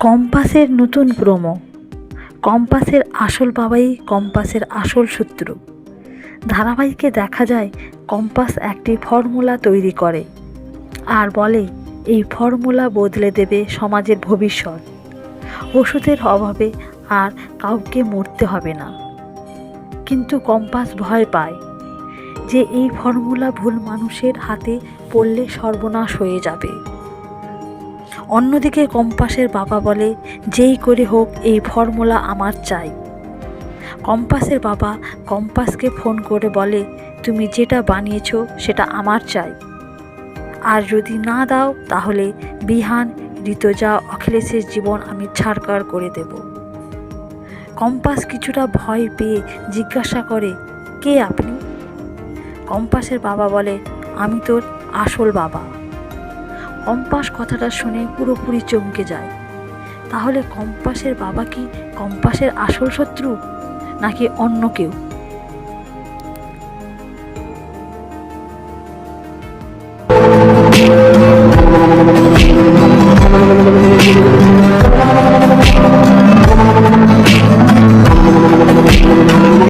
কম্পাসের নতুন প্রোমো। কম্পাসের আসল বাবাই কম্পাসের আসল শত্রু। ধারাবাহিকে দেখা যায়, কম্পাস একটি ফর্মুলা তৈরি করে আর বলে, এই ফর্মুলা বদলে দেবে সমাজের ভবিষ্যৎ। ওষুধের অভাবে আর কাউকে মরতে হবে না। কিন্তু কম্পাস ভয় পায় যে এই ফর্মুলা ভুল মানুষের হাতে পড়লে সর্বনাশ হয়ে যাবে। অন্যদিকে কম্পাসের বাবা বলে, যেই করে হোক, এই ফর্মুলা আমার চাই। কম্পাসের বাবা কম্পাসকে ফোন করে বলে, তুমি যেটা বানিয়েছ, সেটা আমার চাই। আর যদি না দাও, তাহলে বিহান, ঋতজা, অখিলেশের জীবন আমি ছাড়কার করে দেব। কম্পাস কিছুটা ভয় পেয়ে জিজ্ঞাসা করে, কে আপনি? কম্পাসের বাবা বলে, আমি তোর আসল বাবা। কম্পাস কথাটা শুনে পুরোপুরি চমকে যায় তাহলে কম্পাসের বাবা কি কম্পাসের আসল শত্রু নাকি অন্য কেউ